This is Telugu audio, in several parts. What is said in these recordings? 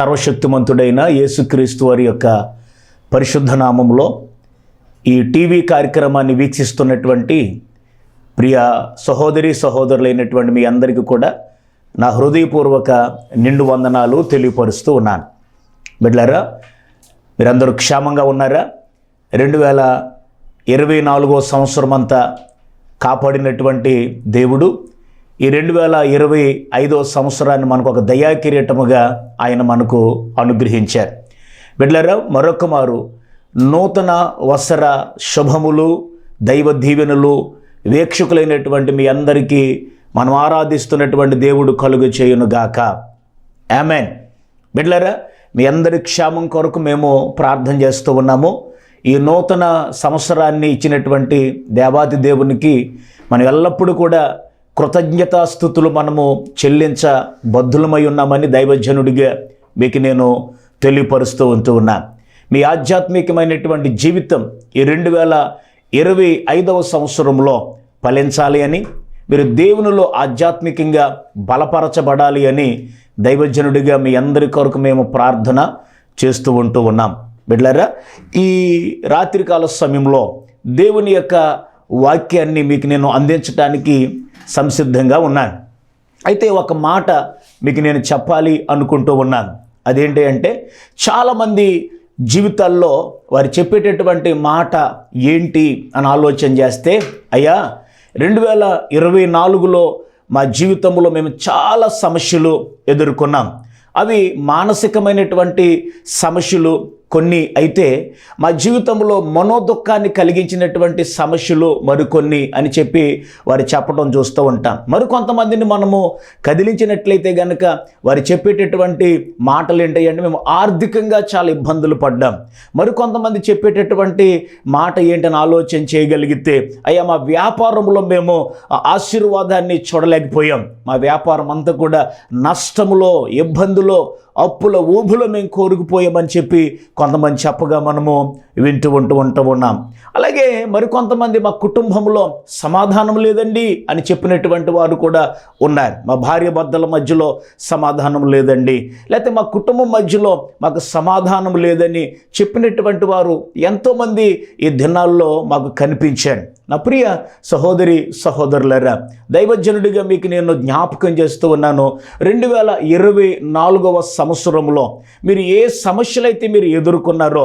సర్వశక్తిమంతుడైన యేసుక్రీస్తు వారి యొక్క పరిశుద్ధ నామంలో ఈ టీవీ కార్యక్రమాన్ని వీక్షిస్తున్నటువంటి ప్రియ సహోదరి సహోదరులైనటువంటి మీ అందరికీ కూడా నా హృదయపూర్వక నిండు వందనాలు తెలియపరుస్తూ ఉన్నాను. బిడ్లారా మీరందరూ క్షేమంగా ఉన్నారా? రెండు వేల ఇరవై నాలుగో సంవత్సరం అంతా కాపాడినటువంటి దేవుడు ఈ రెండు వేల ఇరవై ఐదో సంవత్సరాన్ని మనకు ఒక దయా కిరీటముగా ఆయన మనకు అనుగ్రహించారు. బిడ్లరా మరొక మారు నూతన వసర శుభములు దైవ దీవెనలు వీక్షకులైనటువంటి మీ అందరికీ మనం ఆరాధిస్తున్నటువంటి దేవుడు కలుగు చేయునుగాక ఆమెన్. బిడ్లరా మీ అందరి క్షేమం కొరకు మేము ప్రార్థన చేస్తూ ఉన్నాము. ఈ నూతన సంవత్సరాన్ని ఇచ్చినటువంటి దేవాది దేవునికి మనం ఎల్లప్పుడూ కూడా కృతజ్ఞతాస్థుతులు మనము చెల్లించ బద్ధులమై ఉన్నామని దైవజనుడిగా మీకు నేను తెలియపరుస్తూ ఉంటూ ఉన్నాను మీ ఆధ్యాత్మికమైనటువంటి జీవితం ఈ రెండు వేల ఇరవై ఐదవ సంవత్సరంలో ఫలించాలి అని మీరు దేవునిలో ఆధ్యాత్మికంగా బలపరచబడాలి అని దైవజనుడిగా మీ అందరి కొరకు మేము ప్రార్థన చేస్తూ ఉంటూ ఉన్నాం. బిడ్లరా ఈ రాత్రికాల సమయంలో దేవుని యొక్క వాక్యాన్ని మీకు నేను అందించడానికి సంసిద్ధంగా ఉన్నాను. అయితే ఒక మాట మీకు నేను చెప్పాలి అనుకుంటూ ఉన్నాను. అదేంటి అంటే చాలామంది జీవితాల్లో వారు చెప్పేటటువంటి మాట ఏంటి అని ఆలోచన చేస్తే అయ్యా రెండు వేల ఇరవై నాలుగులో మా జీవితంలో మేము చాలా సమస్యలు ఎదుర్కొన్నాం. అవి మానసికమైనటువంటి సమస్యలు కొన్ని అయితే మా జీవితంలో మనోదుఖాన్ని కలిగించినటువంటి సమస్యలు మరికొన్ని అని చెప్పి వారు చెప్పడం చూస్తూ ఉంటాం. మరికొంతమందిని మనము కదిలించినట్లయితే కనుక వారు చెప్పేటటువంటి మాటలు ఏంటంటే మేము ఆర్థికంగా చాలా ఇబ్బందులు పడ్డాం. మరికొంతమంది చెప్పేటటువంటి మాట ఏంటని ఆలోచన చేయగలిగితే అయ్యా మా వ్యాపారంలో మేము ఆశీర్వాదాన్ని చూడలేకపోయాం. మా వ్యాపారం అంతా కూడా నష్టములో ఇబ్బందులో అప్పుల ఊబులో మేము కోరుకుపోయామని చెప్పి కొంతమంది చెప్పగా మనము వింటూ ఉంటూ ఉంటూ ఉన్నాం. అలాగే మరికొంతమంది మా కుటుంబంలో సమాధానం లేదండి అని చెప్పినటువంటి వారు కూడా ఉన్నారు. మా భార్య భర్తల మధ్యలో సమాధానం లేదండి. లేకపోతే మా కుటుంబం మధ్యలో మాకు సమాధానం లేదని చెప్పినటువంటి వారు ఎంతోమంది ఈ దినాల్లో మాకు కనిపించారు. నా ప్రియ సహోదరి సహోదరులరా దైవజనుడిగా మీకు నేను జ్ఞాపకం చేస్తూ ఉన్నాను. రెండు వేల ఇరవై నాలుగవ సంవత్సరంలో మీరు ఏ సమస్యలైతే మీరు ఎదుర్కొన్నారో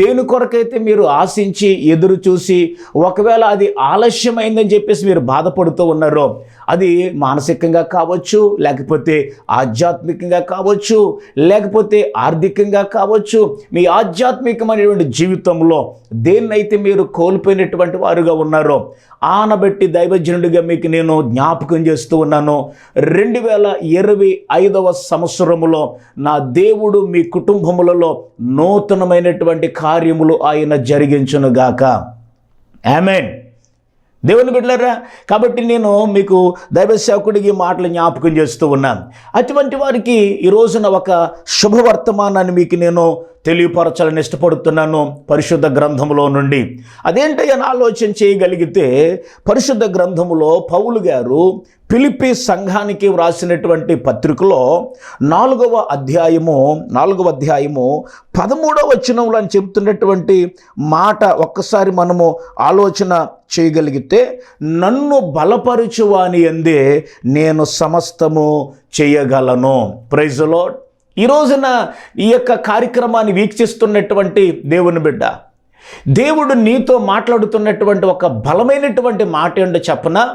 దేని కొరకైతే మీరు ఆశించి ఎదురు చూసి ఒకవేళ అది ఆలస్యమైందని చెప్పేసి మీరు బాధపడుతూ ఉన్నారో అది మానసికంగా కావచ్చు లేకపోతే ఆధ్యాత్మికంగా కావచ్చు లేకపోతే ఆర్థికంగా కావచ్చు మీ ఆధ్యాత్మికమైనటువంటి జీవితంలో దేన్నైతే మీరు కోల్పోయినటువంటి వారుగా ఉన్నారో ఆనబెట్టి దైవజనుడిగా మీకు నేను జ్ఞాపకం చేస్తూ ఉన్నాను. రెండు వేల ఇరవై ఐదవ సంవత్సరములో నా దేవుడు మీ కుటుంబములలో నూతనమైనటువంటి కార్యములు ఆయన జరిగించునుగాక. ఆమెన్. దేవుని బిడ్డలారా కాబట్టి నేను మీకు దైవ సేవకుడికి మాటలు జ్ఞాపకం చేస్తూ ఉన్నాను. అటువంటి వారికి ఈ రోజున ఒక శుభవర్తమానాన్ని మీకు నేను తెలియపరచాలని ఇష్టపడుతున్నాను పరిశుద్ధ గ్రంథంలో నుండి. అదేంటని ఆలోచన చేయగలిగితే పరిశుద్ధ గ్రంథములో పౌలు గారు పిలిపి సంఘానికి వ్రాసినటువంటి పత్రికలో నాలుగవ అధ్యాయము నాలుగవ అధ్యాయము పదమూడవ వచనంలో అని చెప్తున్నటువంటి మాట ఒక్కసారి మనము ఆలోచన చేయగలిగితే నన్ను బలపరచువాని అందే నేను సమస్తము చేయగలను. ప్రైజ్లో ఈ రోజున ఈ యొక్క కార్యక్రమాన్ని వీక్షిస్తున్నటువంటి దేవుని బిడ్డ దేవుడు నీతో మాట్లాడుతున్నటువంటి ఒక బలమైనటువంటి మాట ఏంటో చెప్పన?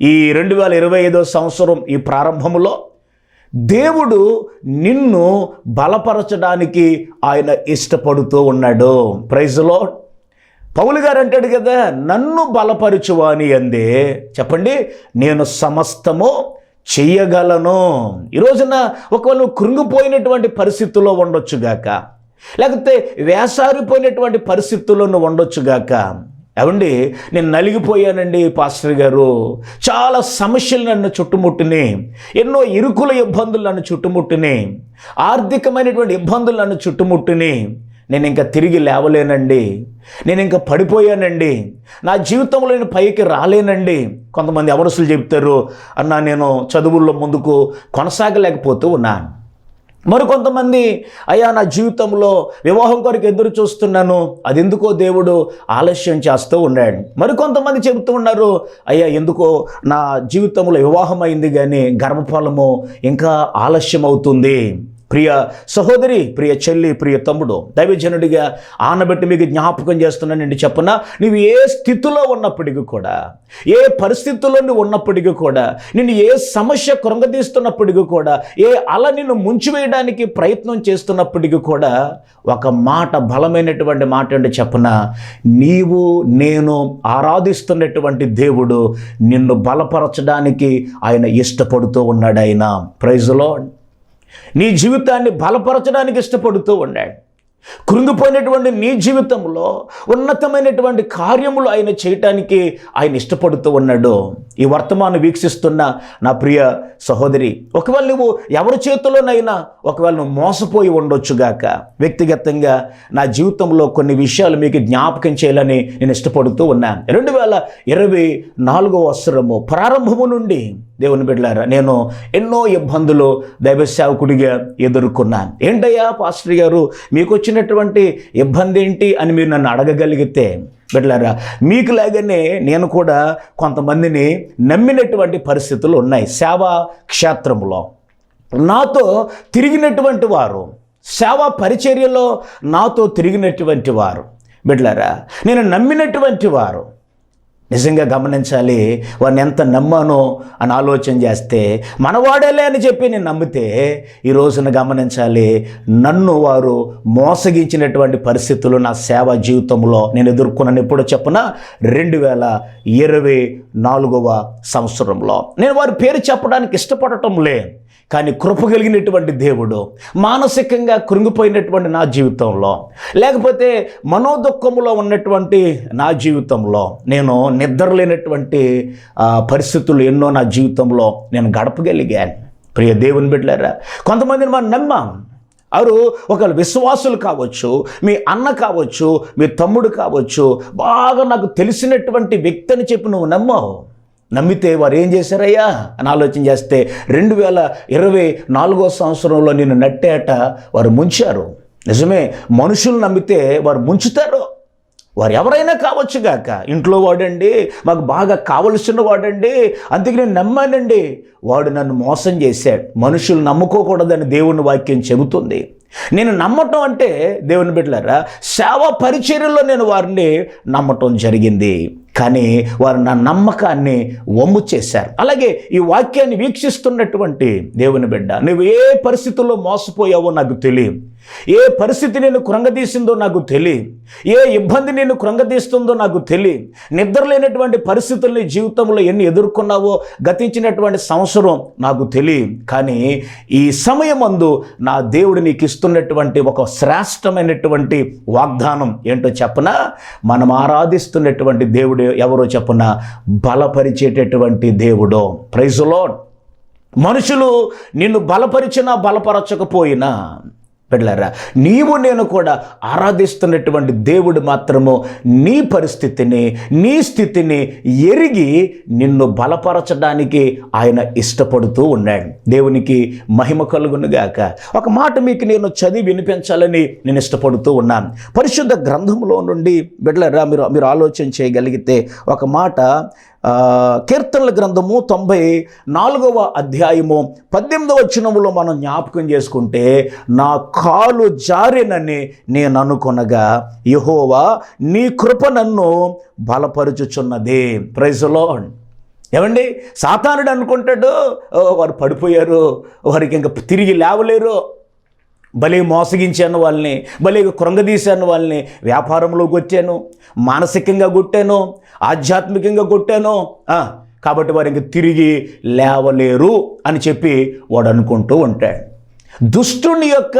ఈ రెండు వేల ఇరవై ఐదో సంవత్సరం ఈ ప్రారంభములో దేవుడు నిన్ను బలపరచడానికి ఆయన ఇష్టపడుతూ ఉన్నాడు. ప్రైజ్లో పౌలు గారు అంటాడు కదా నన్ను బలపరచువాని అందే. చెప్పండి నేను సమస్తము చెయ్యగలను ఈ రోజున ఒకవేళ నువ్వు కృంగిపోయినటువంటి పరిస్థితుల్లో ఉండొచ్చుగాక లేకపోతే వేసారిపోయినటువంటి పరిస్థితుల్లో నువ్వు ఉండొచ్చుగాక ఏమండి? నేను నలిగిపోయానండి పాస్టర్ గారు. చాలా సమస్యలు నన్ను చుట్టుముట్టినాయి ఎన్నో ఇరుకుల ఇబ్బందులు నన్ను చుట్టుముట్టినాయి ఆర్థికమైనటువంటి ఇబ్బందులు నన్ను చుట్టుముట్టినాయి నేను ఇంకా తిరిగి లేవలేనండి. నేను ఇంకా పడిపోయానండి. నా జీవితంలో నేను పైకి రాలేనండి. కొంతమంది అవరసులు చెప్తారు అన్న నేను చదువుల్లో ముందుకు కొనసాగలేకపోతూ ఉన్నాను. మరికొంతమంది అయ్యా నా జీవితంలో వివాహం కొరకు ఎదురు చూస్తున్నాను. అది ఎందుకో దేవుడు ఆలస్యం చేస్తూ ఉన్నాడు. మరికొంతమంది చెబుతూ ఉన్నారు అయ్యా ఎందుకో నా జీవితంలో వివాహం అయింది కానీ గర్భఫలము ఇంకా ఆలస్యం అవుతుంది ప్రియ సహోదరి ప్రియ చెల్లి ప్రియ తమ్ముడు దైవజనుడిగా ఆనబెట్టి మీకు జ్ఞాపకం చేస్తున్నానండి చెప్పన నీవు ఏ స్థితిలో ఉన్నప్పటికీ కూడా ఏ పరిస్థితుల్లో నువ్వు ఉన్నప్పటికీ కూడా నిన్ను ఏ సమస్య కృంగదీస్తున్నప్పటికీ కూడా ఏ అల నిన్ను ముంచివేయడానికి ప్రయత్నం చేస్తున్నప్పటికీ కూడా ఒక మాట బలమైనటువంటి మాట అండి చెప్పన నీవు నేను ఆరాధిస్తున్నటువంటి దేవుడు నిన్ను బలపరచడానికి ఆయన ఇష్టపడుతూ ఉన్నాడు ఆయన. ప్రైజ్లో నీ జీవితాన్ని బలపరచడానికి ఇష్టపడుతూ ఉన్నాడు. కృంగిపోయినటువంటి నీ జీవితంలో ఉన్నతమైనటువంటి కార్యములు ఆయన చేయటానికి ఆయన ఇష్టపడుతూ ఉన్నాడు. ఈ వర్తమానం వీక్షిస్తున్న నా ప్రియ సహోదరి ఒకవేళ నువ్వు ఎవరి చేతిలోనైనా ఒకవేళ నువ్వు మోసపోయి ఉండొచ్చుగాక వ్యక్తిగతంగా నా జీవితంలో కొన్ని విషయాలు మీకు జ్ఞాపకం చేయాలని నేను ఇష్టపడుతూ ఉన్నాను రెండు వేల ఇరవై నాలుగో అవసరము ప్రారంభము నుండి దేవుని బిడ్డలారా నేను ఎన్నో ఇబ్బందులు దైవ సేవకుడిగా ఎదుర్కొన్నాను. ఏంటయ్యా పాస్టర్ గారు మీకు వచ్చినటువంటి ఇబ్బంది ఏంటి అని మీరు నన్ను అడగగలిగితే బిడ్డలారా మీకు లాగానే నేను కూడా కొంతమందిని నమ్మినటువంటి పరిస్థితులు ఉన్నాయి. సేవా క్షేత్రంలో నాతో తిరిగినటువంటి వారు సేవా పరిచర్యలో నాతో తిరిగినటువంటి వారు బిడ్డలారా నేను నమ్మినటువంటి వారు నిజంగా గమనించాలి వాడిని ఎంత నమ్మానో అని ఆలోచన చేస్తే మనవాడేలే అని చెప్పి నేను నమ్మితే ఈ రోజున గమనించాలి నన్ను వారు మోసగించినటువంటి పరిస్థితులు నా సేవా జీవితంలో నేను ఎదుర్కొన్నాను ఎప్పుడో చెప్పన? రెండు వేల ఇరవై నాలుగవ సంవత్సరంలో. నేను వారి పేరు చెప్పడానికి ఇష్టపడటం లేదు. కానీ కృప కలిగినటువంటి దేవుడు మానసికంగా కృంగిపోయినటువంటి నా జీవితంలో లేకపోతే మనోదుఖములో ఉన్నటువంటి నా జీవితంలో నేను నిద్రలేనటువంటి పరిస్థితులు ఎన్నో నా జీవితంలో నేను గడపగలిగాను. ప్రియ దేవుని బిడ్డారా కొంతమందిని మనం నమ్మాం. వారు ఒక విశ్వాసులు కావచ్చు మీ అన్న కావచ్చు మీ తమ్ముడు కావచ్చు బాగా నాకు తెలిసినటువంటి వ్యక్తి అని చెప్పి నువ్వు నమ్మావు. నమ్మితే వారు ఏం చేశారయ్యా? అని ఆలోచన చేస్తే రెండు వేల ఇరవై నాలుగో సంవత్సరంలో నేను నట్టేట వారు ముంచారు. నిజమే మనుషులు నమ్మితే వారు ముంచుతారు. వారు ఎవరైనా కావచ్చు గాక. ఇంట్లో వాడండి మాకు బాగా కావలసిన వాడండి అందుకే నేను నమ్మానండి. వాడు నన్ను మోసం చేశాడు. మనుషులు నమ్ముకోకూడదని దేవుని వాక్యం చెబుతుంది. నేను నమ్మటం అంటే దేవుని బిడ్డలారా సేవా పరిచర్యలో నేను వారిని నమ్మటం జరిగింది. కానీ వారు నా నమ్మకాన్ని వమ్ము చేశారు. అలాగే ఈ వాక్యాన్ని వీక్షిస్తున్నటువంటి దేవుని బిడ్డ నువ్వు ఏ పరిస్థితుల్లో మోసపోయావో నాకు తెలియదు. ఏ పరిస్థితి నేను కృంగదీసిందో నాకు తెలియదు. ఏ ఇబ్బంది నేను కృంగదీస్తుందో నాకు తెలియదు. నిద్రలేనటువంటి పరిస్థితుల్ని జీవితంలో ఎన్ని ఎదుర్కొన్నావో గతించినటువంటి సంవత్సరం నాకు తెలియదు. కానీ ఈ సమయమందు నా దేవుడు నీకు ఇస్తున్నటువంటి ఒక శ్రేష్టమైనటువంటి వాగ్దానం ఏంటో చెప్పనా? మనం ఆరాధిస్తున్నటువంటి దేవుడు ఎవరో చెప్పనా? బలపరిచేటటువంటి దేవుడో. ప్రైజులో మనుషులు నిన్ను బలపరిచినా బలపరచకపోయినా పిల్లరా నీవు నేను కూడా ఆరాధిస్తున్నటువంటి దేవుడు మాత్రము నీ పరిస్థితిని నీ స్థితిని ఎరిగి నిన్ను బలపరచడానికి ఆయన ఇష్టపడుతూ ఉన్నాడు. దేవునికి మహిమ కలుగునుగాక ఒక మాట మీకు నేను చదివి వినిపించాలని నేను ఇష్టపడుతూ ఉన్నాను. పరిశుద్ధ గ్రంథంలో నుండి బిడ్డలరా మీరు మీరు ఆలోచన చేయగలిగితే ఒక మాట కీర్తనల గ్రంథము తొంభై నాలుగవ అధ్యాయము పద్దెనిమిదవ వచనములో మనం జ్ఞాపకం చేసుకుంటే నా కాలు జారినని నేను అనుకొనగా యహోవా నీ కృప నన్ను బలపరుచుచున్నది. ప్రైజ్లో ఏమండి? సాతానుడు అనుకుంటాడు "ఓ, వారు పడిపోయారు వారికి ఇంకా తిరిగి లేవలేరు. భలే మోసగించాను వాళ్ళని భలే కృంగదీశాను వాళ్ళని వ్యాపారంలో కొట్టాను మానసికంగా కొట్టాను ఆధ్యాత్మికంగా కొట్టాను కాబట్టి వారు ఇంక తిరిగి లేవలేరు అని చెప్పి వాడు అనుకుంటూ ఉంటాడు. దుష్టుని యొక్క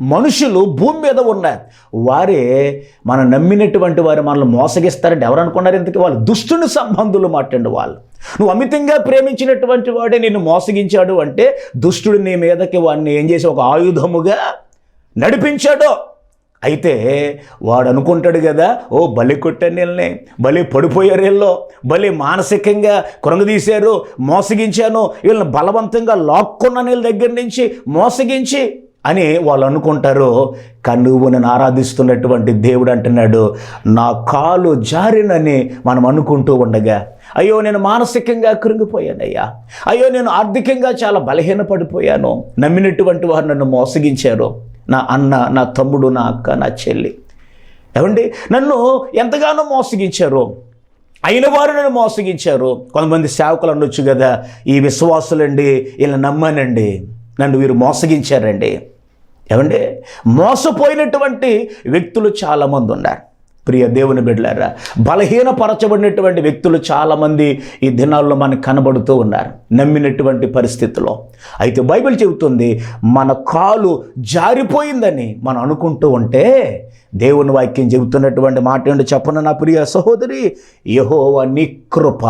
మనుషులు భూమి మీద ఉన్నారు వారే మనం నమ్మినటువంటి వారు మనల్ని మోసగిస్తారంటే ఎవరు అనుకున్నారు ఇంతకీ? వాళ్ళు దుష్టుని సంబంధులు మాట్లాడి వాళ్ళు. నువ్వు అమితంగా ప్రేమించినటువంటి వాడే నిన్ను మోసగించాడు అంటే దుష్టుడు నీ మీదకి వాడిని ఏం చేసి ఒక ఆయుధముగా నడిపించాడు. అయితే వాడు అనుకుంటాడు కదా ఓ బలి కొట్టాను వీళ్ళని బలి పడిపోయారు వీళ్ళు బలి మానసికంగా కృంగదీశారు మోసగించాను వీళ్ళని బలవంతంగా లాక్కున్న వీళ్ళ దగ్గర నుంచి మోసగించి అని వాళ్ళు అనుకుంటారు. కానీ నువ్వు ఆరాధిస్తున్నటువంటి దేవుడు అంటున్నాడు. నా కాలు జారినని మనం అనుకుంటూ ఉండగా అయ్యో నేను మానసికంగా కృంగిపోయానయ్యా. అయ్యో నేను ఆర్థికంగా చాలా బలహీనపడిపోయాను. నమ్మినటువంటి వారు నన్ను మోసగించారు. నా అన్న నా తమ్ముడు నా అక్క నా చెల్లి. ఏమండి? నన్ను ఎంతగానో మోసగించారు. అయిన వారు నన్ను మోసగించారు. కొంతమంది సేవకులు అనొచ్చు కదా ఈ విశ్వాసులండి వీళ్ళని నమ్మానండి. నన్ను వీరు మోసగించారండి. ఏమండి? మోసపోయినటువంటి వ్యక్తులు చాలామంది ఉన్నారు. ప్రియ దేవుని బిడ్డలారా బలహీనపరచబడినటువంటి వ్యక్తులు చాలామంది ఈ దినాల్లో మనకు కనబడుతూ ఉన్నారు నమ్మినటువంటి పరిస్థితిలో. అయితే బైబిల్ చెబుతుంది మన కాలు జారిపోయిందని మనం అనుకుంటూ ఉంటే దేవుని వాక్యం చెబుతున్నటువంటి మాట ఏంటో చెప్పను నా ప్రియ సహోదరి? యహోవ నీ కృప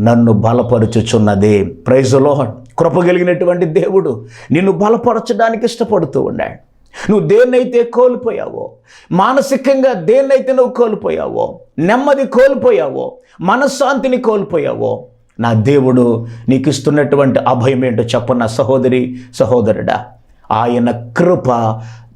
నన్ను బలపరుచుచున్నది. ప్రైజులో కృప కలిగినటువంటి దేవుడు నిన్ను బలపరచడానికి ఇష్టపడుతూ ఉన్నాడు. నువ్వు దేన్నైతే కోల్పోయావో మానసికంగా దేన్నైతే నువ్వు కోల్పోయావో నెమ్మది కోల్పోయావో మనశ్శాంతిని కోల్పోయావో నా దేవుడు నీకు ఇస్తున్నటువంటి అభయం ఏంటో చెప్పన్న సహోదరి సహోదరుడా. ఆయన కృప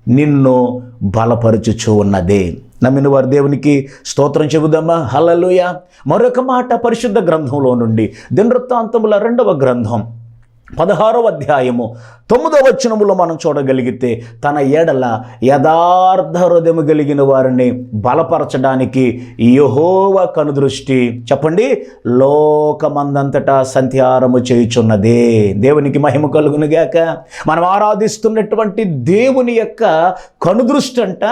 నిన్ను బలపరుచుచూ ఉన్నదే. నమ్మిన వారి దేవునికి స్తోత్రం చెబుదామా? హలలుయ మరొక మాట పరిశుద్ధ గ్రంథంలో నుండి దినవృత్తాంతముల రెండవ గ్రంథం. పదహారవ అధ్యాయము. తొమ్మిదవ వచనములో మనం చూడగలిగితే తన ఎడల యథార్థ హృదయము కలిగిన వారిని బలపరచడానికి యహోవ కనుదృష్టి చెప్పండి లోకమందంతటా సంధ్యారము చేయుచున్నదే. దేవునికి మహిమ కలుగునుగాక మనం ఆరాధిస్తున్నటువంటి దేవుని యొక్క కనుదృష్టి అంట.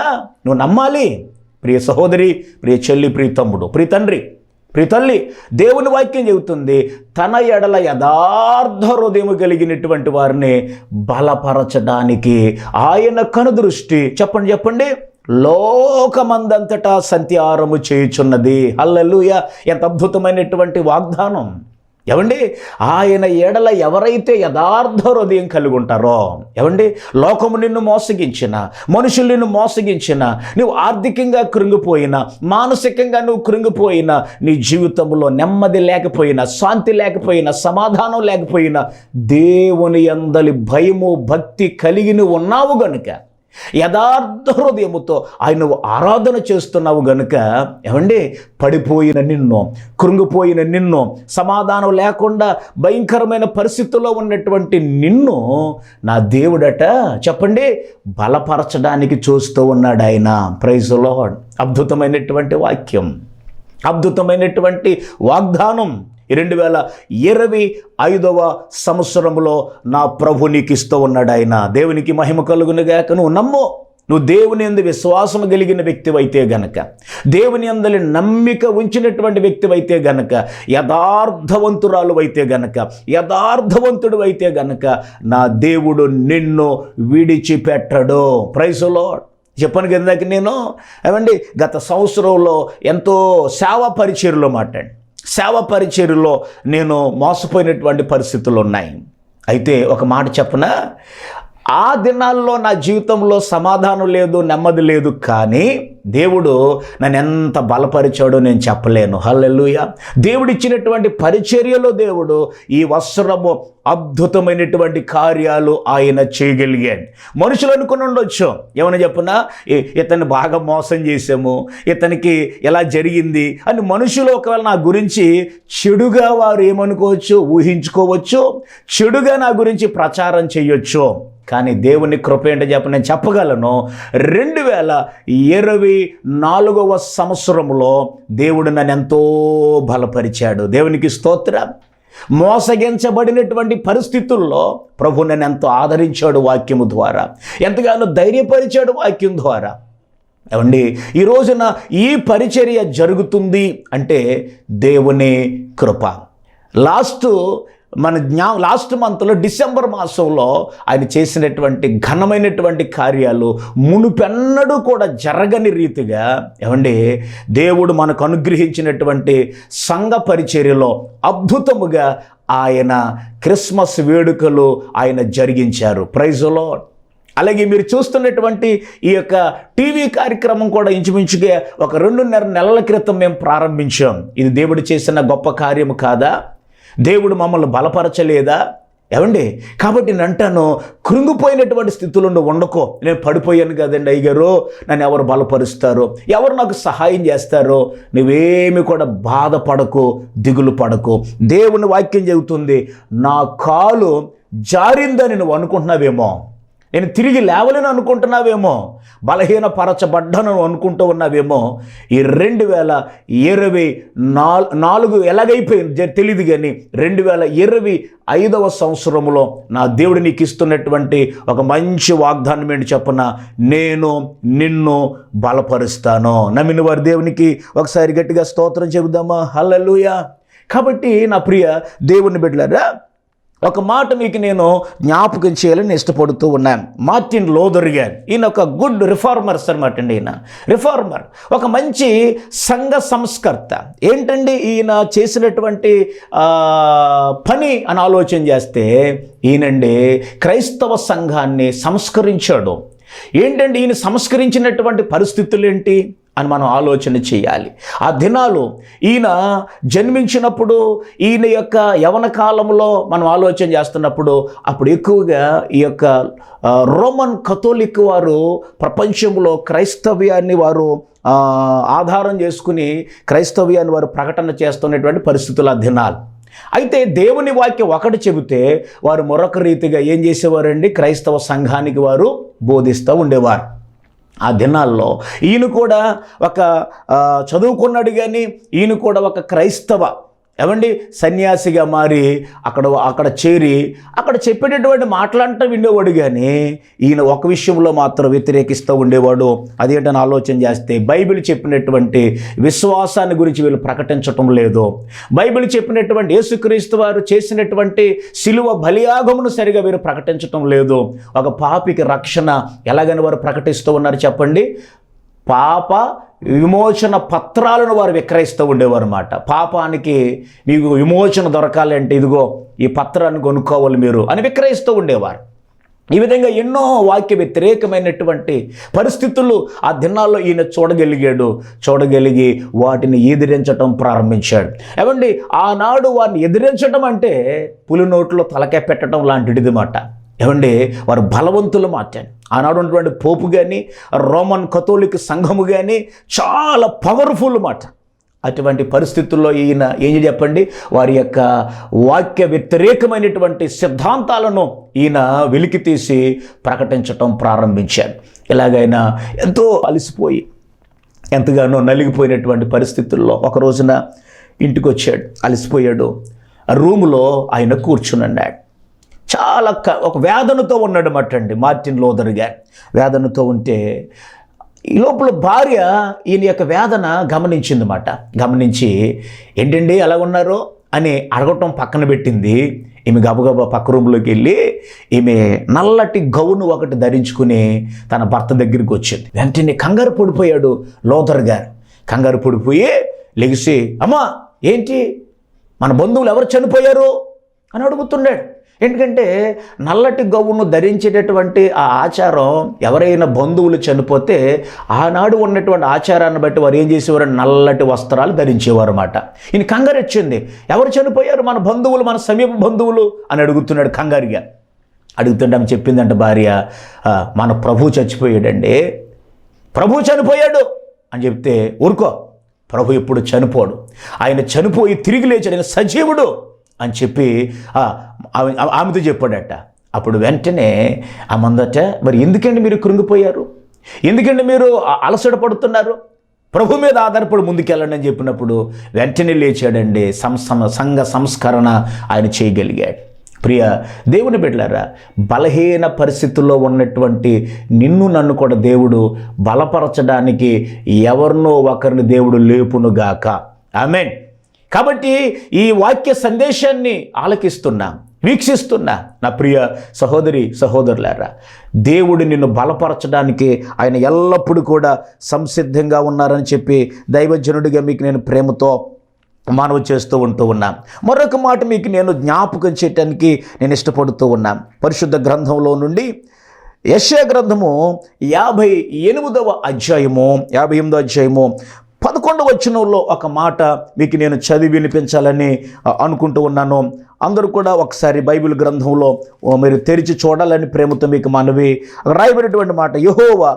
నువ్వు నమ్మాలి. ప్రియ సహోదరి ప్రియ చెల్లి ప్రియ తమ్ముడు ప్రియ తండ్రి ప్రితల్లి దేవుని వాక్యం చెబుతుంది తన ఎడల యథార్థ హృదయం కలిగినటువంటి వారిని బలపరచడానికి ఆయన కనుదృష్టి చెప్పండి చెప్పండి. లోకమందంతటా సంత్యారము చేయుచున్నది. అల్లెలుయ ఎంత అద్భుతమైనటువంటి వాగ్దానం. ఏమండి? ఆయన ఏడల ఎవరైతే యథార్థ హృదయం కలిగి ఉంటారో ఏమండి? లోకము నిన్ను మోసగించిన మనుషులు నిన్ను మోసగించిన నువ్వు ఆర్థికంగా కృంగిపోయినా మానసికంగా నువ్వు కృంగిపోయినా నీ జీవితంలో నెమ్మది లేకపోయినా శాంతి లేకపోయినా సమాధానం లేకపోయినా దేవుని అందలి భయము భక్తి కలిగి ఉన్నావు గనుక యథార్థ హృదయముతో ఆయన నువ్వు ఆరాధన చేస్తున్నావు గనుక ఏమండి? పడిపోయిన నిన్ను కృంగిపోయిన నిన్ను సమాధానం లేకుండా భయంకరమైన పరిస్థితుల్లో ఉన్నటువంటి నిన్ను నా దేవుడట చెప్పండి బలపరచడానికి చూస్తూ ఉన్నాడు ఆయన. ప్రైజులో అద్భుతమైనటువంటి వాక్యం. అద్భుతమైనటువంటి వాగ్దానం. రెండు వేల ఇరవై ఐదవ సంవత్సరంలో నా ప్రభు నీకు ఇస్తూ ఉన్నాడు ఆయన. దేవునికి మహిమ కలుగునుగాక నువ్వు నమ్ము నువ్వు దేవుని ఎందు విశ్వాసం కలిగిన వ్యక్తివైతే గనక దేవుని అందలి నమ్మిక ఉంచినటువంటి వ్యక్తివైతే గనక యథార్థవంతురాలు అయితే గనక యథార్థవంతుడు అయితే గనక నా దేవుడు నిన్ను విడిచిపెట్టడు. ప్రైజులో చెప్పాను కదా నేను? ఏమండి గత సంవత్సరంలో ఎంతో సేవా పరిచయలో మాట్లాడి సేవ పరిచర్యలో నేను మోసపోయినటువంటి పరిస్థితులు ఉన్నాయి. అయితే ఒక మాట చెప్పనా? ఆ దినాల్లో నా జీవితంలో సమాధానం లేదు నెమ్మది లేదు కానీ దేవుడు నన్ను ఎంత బలపరిచాడో నేను చెప్పలేను. హల్లెలుయ. దేవుడు ఇచ్చినటువంటి పరిచర్యలో దేవుడు ఈ వస్త్రము అద్భుతమైనటువంటి కార్యాలు ఆయన చేయగలిగాడు. మనుషులు అనుకుని ఉండొచ్చు. ఏమైనా చెప్పునా? "ఈ- ఇతన్ని బాగా మోసం చేసాము ఇతనికి ఎలా జరిగింది? అని మనుషులు ఒకవేళ నా గురించి చెడుగా వారు ఏమనుకోవచ్చు ఊహించుకోవచ్చు చెడుగా నా గురించి ప్రచారం చేయొచ్చు. కానీ దేవుని కృప ఏంటో చెప్ప నేను చెప్పగలను. రెండు వేల ఇరవై నాలుగవ సంవత్సరంలో దేవుడు నన్ను ఎంతో బలపరిచాడు. దేవునికి స్తోత్రం. మోసగించబడినటువంటి పరిస్థితుల్లో ప్రభు నన్ను ఎంతో ఆదరించాడు వాక్యము ద్వారా. ఎంతగానో ధైర్యపరిచాడు వాక్యం ద్వారా. ఏమండి ఈ రోజున ఈ పరిచర్య జరుగుతుంది అంటే దేవుని కృప. లాస్ట్ మన జ్ఞా లాస్ట్ మంత్లో డిసెంబర్ మాసంలో ఆయన చేసినటువంటి ఘనమైనటువంటి కార్యాలు మునుపెన్నడూ కూడా జరగని రీతిగా ఏమండి దేవుడు మనకు అనుగ్రహించినటువంటి సంఘ పరిచర్యలో అద్భుతముగా ఆయన క్రిస్మస్ వేడుకలు ఆయన జరిగించారు. ప్రైజులో అలాగే మీరు చూస్తున్నటువంటి ఈ యొక్క టీవీ కార్యక్రమం కూడా ఇంచుమించుగా ఒక రెండున్నర నెలల క్రితం మేము ప్రారంభించాం. ఇది దేవుడు చేసిన గొప్ప కార్యము కాదా? దేవుడు మమ్మల్ని బలపరచలేదా? ఏమండి? కాబట్టి నేను అంటాను కృంగిపోయినటువంటి స్థితిలో ఉండకో నేను పడిపోయాను కదండి అయ్యగారు. నన్ను ఎవరు బలపరుస్తారు? ఎవరు నాకు సహాయం చేస్తారో? నువ్వేమి కూడా బాధపడకు దిగులు పడకు. దేవుని వాక్యం చెబుతుంది నా కాలు జారిందని నువ్వు అనుకుంటున్నావేమో. నేను తిరిగి లేవలేను అనుకుంటున్నావేమో? బలహీన పరచబడ్డను అనుకుంటూ ఉన్నావేమో? ఈ రెండు వేల ఇరవై నాల్ నాలుగు ఎలాగైపోయింది? తెలియదు కానీ రెండు వేల ఇరవై ఐదవ సంవత్సరంలో నా దేవుడు నీకు ఇస్తున్నటువంటి ఒక మంచి వాగ్దానం ఏంటి చెప్పన? నేను నిన్ను బలపరుస్తాను. నమ్మిన వారి దేవునికి ఒకసారి గట్టిగా స్తోత్రం చెబుదామా? హల్లెలూయా! కాబట్టి నా ప్రియ దేవుని బిడ్డలారా ఒక మాట మీకు నేను జ్ఞాపకం చేయాలని ఇష్టపడుతూ ఉన్నాను. మార్టిన్ లోదర్ గారు ఈయన ఒక గుడ్ రిఫార్మర్స్ అనమాట అండి ఈయన. రిఫార్మర్ ఒక మంచి సంఘ సంస్కర్త. ఏంటండి ఈయన చేసినటువంటి పని అని ఆలోచన చేస్తే ఈయనండి క్రైస్తవ సంఘాన్ని సంస్కరించాడు. ఏంటండి ఈయన సంస్కరించినటువంటి పరిస్థితులు ఏంటి? అని మనం ఆలోచన చేయాలి. ఆ దినాలు ఈయన జన్మించినప్పుడు ఈయన యొక్క యవన కాలంలో మనం ఆలోచన చేస్తున్నప్పుడు అప్పుడు ఎక్కువగా ఈ యొక్క రోమన్ కథోలిక్ వారు ప్రపంచంలో క్రైస్తవ్యాన్ని వారు ఆధారం చేసుకుని క్రైస్తవ్యాన్ని వారు ప్రకటన చేస్తున్నటువంటి పరిస్థితులు ఆ దినాలు. అయితే దేవుని వాక్యం ఒకటి చెబితే వారు మరొక రీతిగా ఏం చేసేవారండి? క్రైస్తవ సంఘానికి వారు బోధిస్తూ ఉండేవారు. ఆ దినాల్లో. ఈయన కూడా ఒక చదువుకున్నాడు కానీ ఈయన కూడా ఒక క్రైస్తవ ఏమండి? సన్యాసిగా మారి అక్కడ అక్కడ చేరి అక్కడ చెప్పేటటువంటి మాటలంటూ విండేవాడు కానీ ఈయన ఒక విషయంలో మాత్రం వ్యతిరేకిస్తూ ఉండేవాడు. అదేంటని ఆలోచన చేస్తే బైబిల్ చెప్పినటువంటి విశ్వాసాన్ని గురించి వీళ్ళు ప్రకటించటం లేదు. బైబిల్ చెప్పినటువంటి యేసుక్రీస్తు వారు చేసినటువంటి శిలువ బలియాగమును సరిగా వీరు ప్రకటించటం లేదు. ఒక పాపికి రక్షణ ఎలాగని వారు ప్రకటిస్తూ ఉన్నారు చెప్పండి? పాప విమోచన పత్రాలను వారు విక్రయిస్తూ ఉండేవారన్నమాట పాపానికి మీకు విమోచన దొరకాలంటే ఇదిగో ఈ పత్రాన్ని కొనుక్కోవాలి మీరు అని విక్రయిస్తూ ఉండేవారు. ఈ విధంగా ఎన్నో వాక్య వ్యతిరేకమైనటువంటి పరిస్థితులు ఆ దినాల్లో ఈయన చూడగలిగాడు. చూడగలిగి వాటిని ఎదిరించటం ప్రారంభించాడు. ఏమండి ఆనాడు వారిని ఎదిరించడం అంటే పులి నోట్లో తలకాయ పెట్టడం లాంటిది మాట ఏమంటే వారు బలవంతులు మార్చాను ఆనాడు ఉన్నటువంటి పోపు కానీ రోమన్ కథోలిక్ సంఘము కానీ చాలా పవర్ఫుల్ మాట. అటువంటి పరిస్థితుల్లో ఈయన ఏం చెప్పండి? వారి యొక్క వాక్య వ్యతిరేకమైనటువంటి సిద్ధాంతాలను ఈయన వెలికి తీసి ప్రకటించటం ప్రారంభించాడు ఇలాగైనా ఎంతో అలసిపోయి ఎంతగానో నలిగిపోయినటువంటి పరిస్థితుల్లో ఒక రోజున ఇంటికి వచ్చాడు అలసిపోయాడు రూములో ఆయన కూర్చున్నాడు చాలా క- ఒక వేదనతో ఉన్నాడు అండి మార్టిన్ లోదర్ గారు. వేదనతో ఉంటే ఈ లోపల భార్య ఈయన యొక్క వేదన గమనించిందన్నమాట గమనించి ఏంటండి ఎలా ఉన్నారు అని అడగటం పక్కన పెట్టింది. ఈమె గబగబా పక్క రూమ్లోకి వెళ్ళి ఈమె నల్లటి గౌను ఒకటి ధరించుకుని తన భర్త దగ్గరికి వచ్చింది. వెంటనే కంగారు పడిపోయాడు లోదర్ గారు. కంగారు పడిపోయి లెగిసి అమ్మా ఏంటి? మన బంధువులు ఎవరు చనిపోయారు? అని అడుగుతున్నాడు. ఎందుకంటే నల్లటి గవ్వును ధరించేటటువంటి ఆ ఆచారం ఎవరైనా బంధువులు చనిపోతే ఆనాడు ఉన్నటువంటి ఆచారాన్ని బట్టి వారు ఏం చేసేవారు? నల్లటి వస్త్రాలు ధరించేవారు అన్నమాట. ఈయన కంగారు వచ్చింది. ఎవరు చనిపోయారు? మన బంధువులు మన సమీప బంధువులు అని అడుగుతున్నాడు కంగారుగా. అడుగుతుంటే ఆమె చెప్పిందంట భార్య మన ప్రభు చచ్చిపోయాడండి. ప్రభు చనిపోయాడు? అని చెప్తే ఊరుకో ప్రభు ఎప్పుడు చనిపోడు. ఆయన చనిపోయి తిరిగి లేచాడు. ఆయన సజీవుడు. అని చెప్పి ఆమెతో చెప్పాడట. అప్పుడు వెంటనే ఆ మందట మరి ఎందుకండి మీరు కృంగిపోయారు? ఎందుకండి మీరు అలసట పడుతున్నారు? ప్రభు మీద ఆధారపడి ముందుకెళ్ళండి అని చెప్పినప్పుడు వెంటనే లేచాడండి. సంసమ సంఘ సంస్కరణ ఆయన చేయగలిగాడు. ప్రియ దేవుని బిడ్డలారా బలహీన పరిస్థితుల్లో ఉన్నటువంటి నిన్ను నన్ను కూడా దేవుడు బలపరచడానికి ఎవరినో ఒకరిని దేవుడు లేపునుగాక. మీన్ కాబట్టి ఈ వాక్య సందేశాన్ని ఆలకిస్తున్నా వీక్షిస్తున్నా. నా ప్రియ సహోదరి సహోదరులారా దేవుడు నిన్ను బలపరచడానికి ఆయన ఎల్లప్పుడూ కూడా సంసిద్ధంగా ఉన్నారని చెప్పి దైవజనుడిగా మీకు నేను ప్రేమతో మనవి చేస్తూ ఉంటూ ఉన్నాం. మరొక మాట మీకు నేను జ్ఞాపకం చేయటానికి నేను ఇష్టపడుతూ ఉన్నాను పరిశుద్ధ గ్రంథంలో నుండి యశ గ్రంథము యాభై ఎనిమిదవ అధ్యాయము యాభై ఎనిమిదవ అధ్యాయము పదకొండు వచనంలో ఒక మాట మీకు నేను చదివి వినిపించాలని అనుకుంటూ ఉన్నాను. అందరూ కూడా ఒకసారి బైబిల్ గ్రంథంలో ఓ, మీరు తెరిచి చూడాలని ప్రేమతో మీకు మనవి. రాయబడినటువంటి మాట యహోవా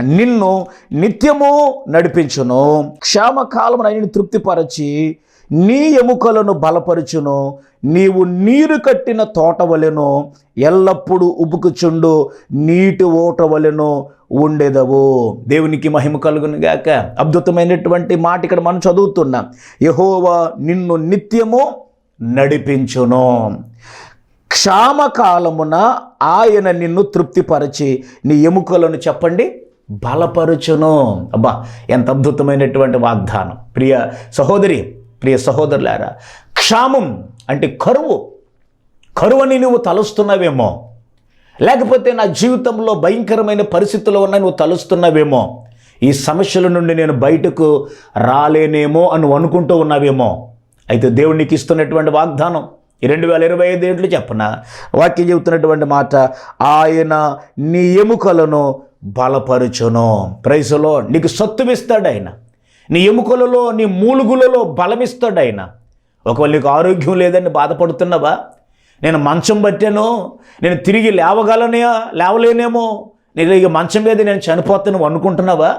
నిన్ను నిత్యము నడిపించును. క్షామకాలమున ఆయన తృప్తిపరచి నీ ఎముకలను బలపరుచును నీవు నీరు కట్టిన తోట వలెను ఎల్లప్పుడూ ఉబుకుచుండు నీటి ఓట వలెను ఉండేదవు. దేవునికి మహిమ కలుగును గాక. అద్భుతమైనటువంటి మాట ఇక్కడ మనం చదువుతున్నాం. యహోవా నిన్ను నిత్యము నడిపించును. క్షామకాలమున ఆయన నిన్ను తృప్తిపరచి నీ ఎముకలను చెప్పండి బలపరుచును. అబ్బా ఎంత అద్భుతమైనటువంటి వాగ్దానం. ప్రియ సహోదరి ప్రియ సహోదరులారా క్షామం అంటే కరువు. కరువని నువ్వు తలుస్తున్నావేమో. లేకపోతే నా జీవితంలో భయంకరమైన పరిస్థితులు ఉన్నాయి నువ్వు తలుస్తున్నావేమో. ఈ సమస్యల నుండి నేను బయటకు రాలేనేమో అని అనుకుంటూ ఉన్నావేమో. అయితే దేవుడు నీకు ఇస్తున్నటువంటి వాగ్దానం ఈ రెండు వేల ఇరవై ఐదు ఏంట్లు చెప్పన? వాక్యం చెబుతున్నటువంటి మాట ఆయన నీ ఎముకలను బలపరచును. ప్రైసులో నీకు సత్తువిస్తాడు ఆయన. నీ ఎముకలలో నీ మూలుగులలో బలమిస్తాడు ఆయన ఒకవేళ నీకు ఆరోగ్యం లేదని బాధపడుతున్నావా? నేను మంచం పట్టాను నేను తిరిగి లేవగలనే లేవలేనేమో నేను ఇక మంచం మీద నేను చనిపోతాను అనుకుంటున్నావా?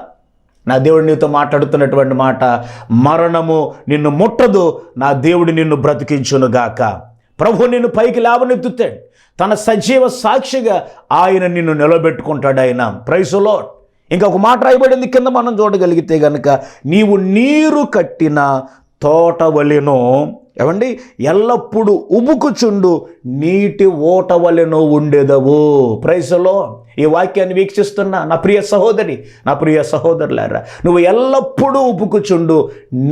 నా దేవుడు నీతో మాట్లాడుతున్నటువంటి మాట మరణము నిన్ను ముట్టదు నా దేవుడు నిన్ను బ్రతికించునుగాక. ప్రభు నిన్ను పైకి లేవనెత్తుతాడు. తన సజీవ సాక్షిగా ఆయన నిన్ను నిలబెట్టుకుంటాడు ఆయన ప్రైసులో ఇంకొక మాట రాయబడింది కింద మనం చూడగలిగితే గనుక నీవు నీరు కట్టిన తోట వలెను ఏమండి? ఎల్లప్పుడూ ఉబుకుచుండు నీటి ఓట వలెను ఉండేదవు. ప్రైసలో ఈ వాక్యాన్ని వీక్షిస్తున్నా నా ప్రియ సహోదరి నా ప్రియ సహోదరులారా నువ్వు ఎల్లప్పుడూ ఉపుకుచుండు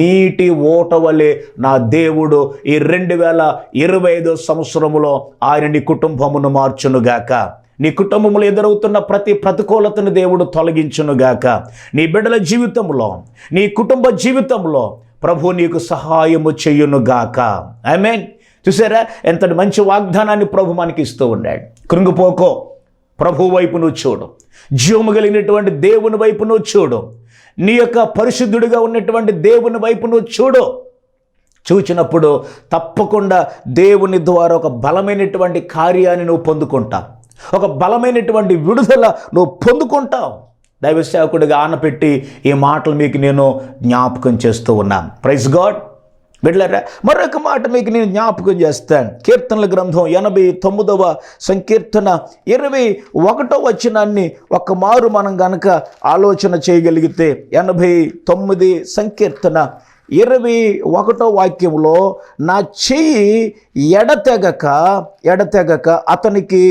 నీటి ఓట వలె నా దేవుడు ఈ రెండు వేల ఇరవై ఐదో సంవత్సరములో ఆయన నీ కుటుంబమును మార్చునుగాక. నీ కుటుంబంలో ఎదురవుతున్న ప్రతి ప్రతికూలతను దేవుడు తొలగించునుగాక. నీ బిడ్డల జీవితంలో నీ కుటుంబ జీవితంలో ప్రభు నీకు సహాయము చెయ్యునుగాక ఐ మీన్ చూసారా? ఎంతటి మంచి వాగ్దానాన్ని ప్రభు మనకి ఇస్తూ ఉన్నాడు. కృంగిపోకో. ప్రభు వైపు నువ్వు చూడు. జీవము కలిగినటువంటి దేవుని వైపు నువ్వు చూడు. నీ యొక్క పరిశుద్ధుడిగా ఉన్నటువంటి దేవుని వైపు నువ్వు చూడు. చూచినప్పుడు తప్పకుండా దేవుని ద్వారా ఒక బలమైనటువంటి కార్యాన్ని నువ్వు పొందుకుంటావు. ఒక బలమైనటువంటి విడుదల నువ్వు పొందుకుంటావు. దైవ సేవకుడిగా ఆనపెట్టి ఈ మాటలు మీకు నేను జ్ఞాపకం చేస్తూ ఉన్నాను. ప్రైజ్ గాడ్ బిడ్డలారా మరొక మాట మీకు నేను జ్ఞాపకం చేస్తాను. కీర్తనల గ్రంథం ఎనభై తొమ్మిదవ సంకీర్తన ఇరవై ఒకటో వచనాన్ని ఒక మారు మనం గనక ఆలోచన చేయగలిగితే ఎనభై తొమ్మిది సంకీర్తన ఇరవై ఒకటో వాక్యంలో నా చెయ్యి ఎడతెగక ఎడతెగక అతనికి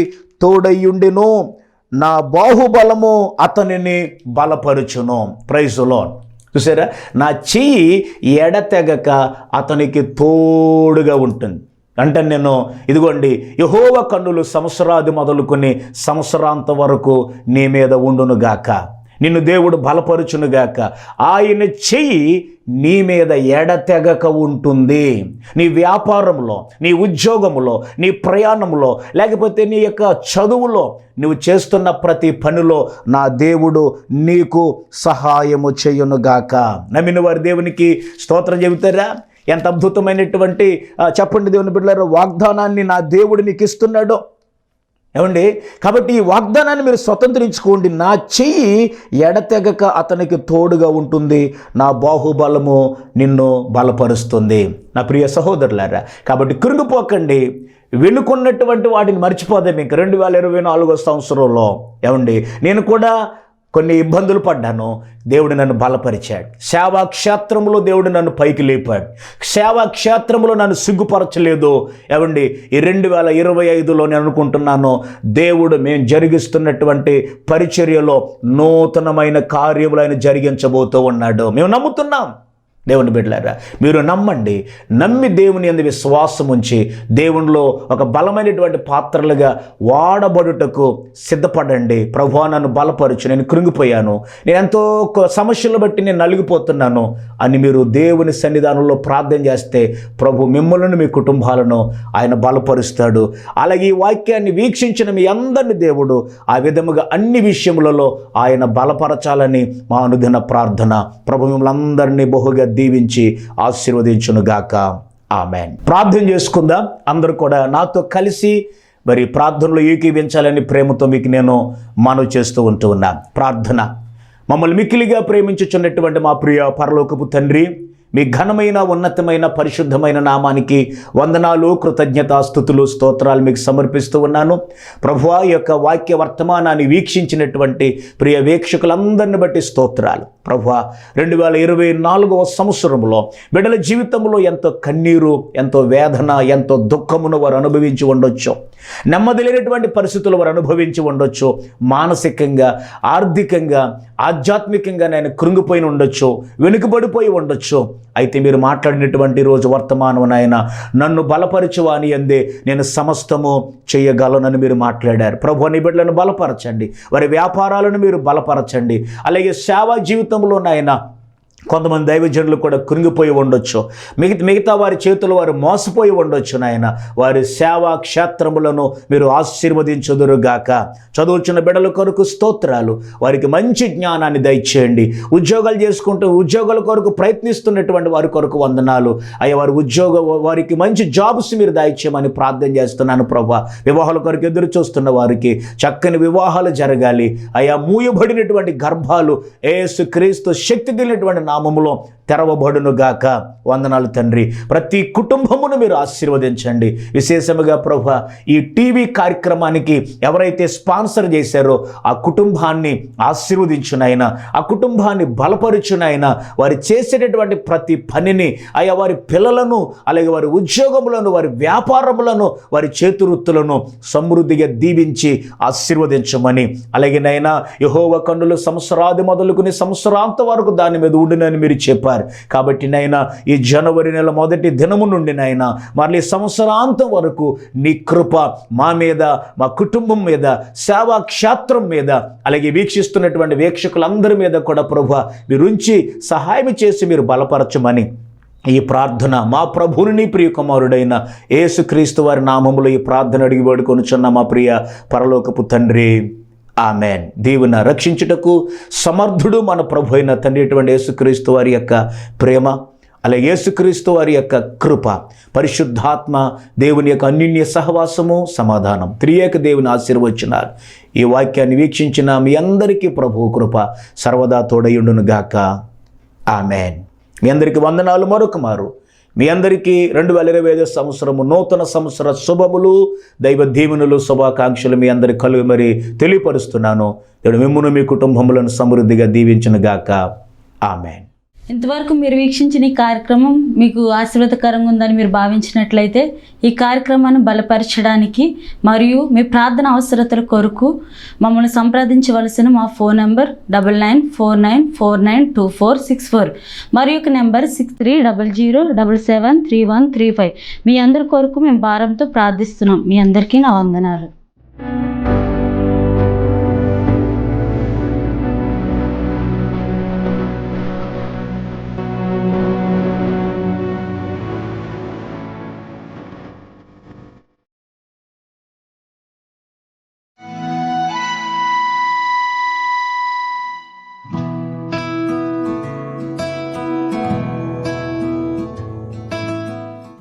తోడయ్యుండెను. నా బాహుబలము అతనిని బలపరుచును. ప్రైజులో చూసారా? నా చెయ్యి ఎడతెగక అతనికి తోడుగా ఉంటుంది. అంటే నేను ఇదిగోండి యహోవ కన్నులు సంవత్సరాది మొదలుకొని సంవత్సరాంత వరకు నీ మీద ఉండునుగాక. నిన్ను దేవుడు బలపరుచునుగాక. ఆయన చెయ్యి నీ మీద ఎడతెగక ఉంటుంది. నీ వ్యాపారంలో నీ ఉద్యోగంలో నీ ప్రయాణంలో లేకపోతే నీ యొక్క చదువులో నువ్వు చేస్తున్న ప్రతి పనిలో నా దేవుడు నీకు సహాయము చేయునుగాక. నమ్మిన వారి దేవునికి స్తోత్రం చెబుతారా? ఎంత అద్భుతమైనటువంటి చెప్పండి దేవుని బిడ్డలారా వాగ్దానాన్ని నా దేవుడు నీకు ఇస్తున్నాడో ఏమండి? కాబట్టి ఈ వాగ్దానాన్ని మీరు స్వతంత్రించుకోండి. నా చెయ్యి ఎడతెగక అతనికి తోడుగా ఉంటుంది. నా బాహుబలము నిన్ను బలపరుస్తుంది. నా ప్రియ సహోదరులారా కాబట్టి కృంగిపోకండి. వెనుకున్నటువంటి వాటిని మర్చిపోదాం ఇంక రెండు వేల ఇరవై నాలుగో సంవత్సరంలో ఏమండి? నేను కూడా కొన్ని ఇబ్బందులు పడ్డాను దేవుడు నన్ను బలపరిచాడు. సేవాక్షేత్రంలో దేవుడు నన్ను పైకి లేపాడు. సేవాక్షేత్రంలో నన్ను సిగ్గుపరచలేదు. ఏమండి ఈ రెండు వేల ఇరవై ఐదులో నేను అనుకుంటున్నాను దేవుడు మేము జరిగిస్తున్నటువంటి పరిచర్యలో నూతనమైన కార్యములు ఆయన జరిగించబోతూ ఉన్నాడు. మేము నమ్ముతున్నాం. దేవుని బిడ్డలారా మీరు నమ్మండి. నమ్మి దేవుని అందు విశ్వాసం ఉంచి దేవునిలో ఒక బలమైనటువంటి పాత్రలుగా వాడబడుటకు సిద్ధపడండి. ప్రభు నన్ను బలపరచు. నేను కృంగిపోయాను. నేను ఎంతో కొ- సమస్యలు బట్టి నేను నలిగిపోతున్నాను అని మీరు దేవుని సన్నిధానంలో ప్రార్థన చేస్తే ప్రభు మిమ్మల్ని మీ కుటుంబాలను ఆయన బలపరుస్తాడు. అలాగే ఈ వాక్యాన్ని వీక్షించిన మీ అందరిని దేవుడు ఆ విధముగా అన్ని విషయములలో ఆయన బలపరచాలని మా అనుదిన ప్రార్థన. ప్రభు మిమ్మల్ని అందరినీ బహుగా దీవించి ఆశీర్వదించునుగాక. ఆమెన్. ప్రార్థన చేసుకుందాం. అందరూ కూడా నాతో కలిసి మరి ప్రార్థనలో ఏకీవించాలని ప్రేమతో మీకు నేను మనవి చేస్తూ ఉంటూ ఉన్నా ప్రార్థన. మమ్మల్ని మిక్కిలిగా ప్రేమించుచున్నటువంటి మా ప్రియ పరలోకపు తండ్రి మీ ఘనమైన ఉన్నతమైన పరిశుద్ధమైన నామానికి వందనాలు కృతజ్ఞతాస్థుతులు స్తోత్రాలు మీకు సమర్పిస్తూ ఉన్నాను. ప్రభువా యొక్క వాక్య వర్తమానాన్ని వీక్షించినటువంటి ప్రియ వీక్షకులందరిని బట్టి స్తోత్రాలు. ప్రభువా రెండు వేల ఇరవై నాలుగవ సంవత్సరంలో బిడ్డల జీవితంలో ఎంతో కన్నీరు ఎంతో వేదన ఎంతో దుఃఖమును వారు అనుభవించి ఉండొచ్చు. నెమ్మది లేనటువంటి పరిస్థితులు వారు అనుభవించి ఉండొచ్చు. మానసికంగా ఆర్థికంగా ఆధ్యాత్మికంగా నేను కృంగిపోయి ఉండొచ్చు వెనుకబడిపోయి ఉండొచ్చు. అయితే మీరు మాట్లాడినటువంటి రోజు వర్తమానం నాయన నన్ను బలపరచువాని అందే నేను సమస్తము చేయగలనని మీరు మాట్లాడారు. ప్రభు నీ బిడ్డలను బలపరచండి. వారి వ్యాపారాలను మీరు బలపరచండి. అలాగే సేవా జీవితంలో నాయన కొంతమంది దైవజనులు కూడా కృంగిపోయి ఉండొచ్చు. మిగతా మిగతా వారి చేతులు వారు మోసపోయి ఉండొచ్చు నాయన. వారి సేవా క్షేత్రములను మీరు ఆశీర్వదించుదురుగాక. చదువుచున్న బిడ్డల కొరకు స్తోత్రాలు. వారికి మంచి జ్ఞానాన్ని దయచేయండి. ఉద్యోగాలు చేసుకుంటూ ఉద్యోగాల కొరకు ప్రయత్నిస్తున్నటువంటి వారి కొరకు వందనాలు. అయ్యా వారి ఉద్యోగ వారికి మంచి జాబ్స్ మీరు దయచేయమని ప్రార్థన చేస్తున్నాను ప్రభా. వివాహాల కొరకు ఎదురు చూస్తున్న వారికి చక్కని వివాహాలు జరగాలి. అయా మూయబడినటువంటి గర్భాలు ఏసు క్రీస్తు శక్తి కలిగినటువంటి నామములో తెరవబడును గాక. వందనాలు తండ్రి. ప్రతి కుటుంబమును మీరు ఆశీర్వదించండి. విశేషముగా ప్రభు ఈ టీవీ కార్యక్రమానికి ఎవరైతే స్పాన్సర్ చేశారో ఆ కుటుంబాన్ని ఆశీర్వదించునైనా ఆ కుటుంబాన్ని బలపరుచునైనా వారు చేసేటటువంటి ప్రతి పనిని అయ్యా వారి పిల్లలను అలాగే వారి ఉద్యోగములను వారి వ్యాపారములను వారి చేతివృత్తులను సమృద్ధిగా దీవించి ఆశీర్వదించమని. అలాగే నైనా యహోవ కన్నులు సంవత్సరాది మొదలుకుని సంవత్సరాంత వరకు దాని మీద ఉండినని మీరు చెప్పారు. కాబట్టి నాయన ఈ జనవరి నెల మొదటి దినము నుండి నాయన మళ్ళీ సంవత్సరాంతం వరకు నీ కృప మా మీద మా కుటుంబం మీద సేవా క్షేత్రం మీద అలాగే వీక్షిస్తున్నటువంటి వీక్షకులందరి మీద కూడా ప్రభు మీరుంచి సహాయం చేసి మీరు బలపరచమని ఈ ప్రార్థన మా ప్రభుని ప్రియ కుమారుడైన యేసుక్రీస్తు వారి నామములో ఈ ప్రార్థన అడిగి వేడుకొనుచున్న మా ప్రియ పరలోకపు తండ్రి. ఆమెన్. దేవుని రక్షించుటకు సమర్థుడు మన ప్రభు అయిన తండ్రి అటువంటి యేసుక్రీస్తు వారి యొక్క ప్రేమ అలా యేసుక్రీస్తు వారి యొక్క కృప పరిశుద్ధాత్మ దేవుని యొక్క అన్యోన్య సహవాసము సమాధానం. త్రియేక దేవుని ఆశీర్వచనాలు. ఈ వాక్యాన్ని వీక్షించిన మీ అందరికీ ప్రభు కృప సర్వదా తోడయుండును గాక ఆమెన్. మీ అందరికీ వందనాలు మరొక మారు. మీ అందరికీ రెండు వేల ఇరవై ఐదు సంవత్సరము నూతన సంవత్సర శుభములు దైవ దీవెనులు శుభాకాంక్షలు మీ అందరి కలుగు మరి తెలియపరుస్తున్నాను. దేవుడు మిమ్మును మీ కుటుంబములను సమృద్ధిగా దీవించును గాక ఆమెన్. ఇంతవరకు మీరు వీక్షించిన ఈ కార్యక్రమం మీకు ఆశీర్వాదకరంగా ఉందని మీరు భావించినట్లయితే ఈ కార్యక్రమాన్ని బలపరచడానికి మరియు మీ ప్రార్థన అవసరతల కొరకు మమ్మల్ని సంప్రదించవలసిన మా phone number double nine four nine four nine two four six four మరి ఒక number six three double zero double seven three one three five. మీ అందరి కొరకు మేము భారంతో ప్రార్థిస్తున్నాం. మీ అందరికీ నా వందనాలు.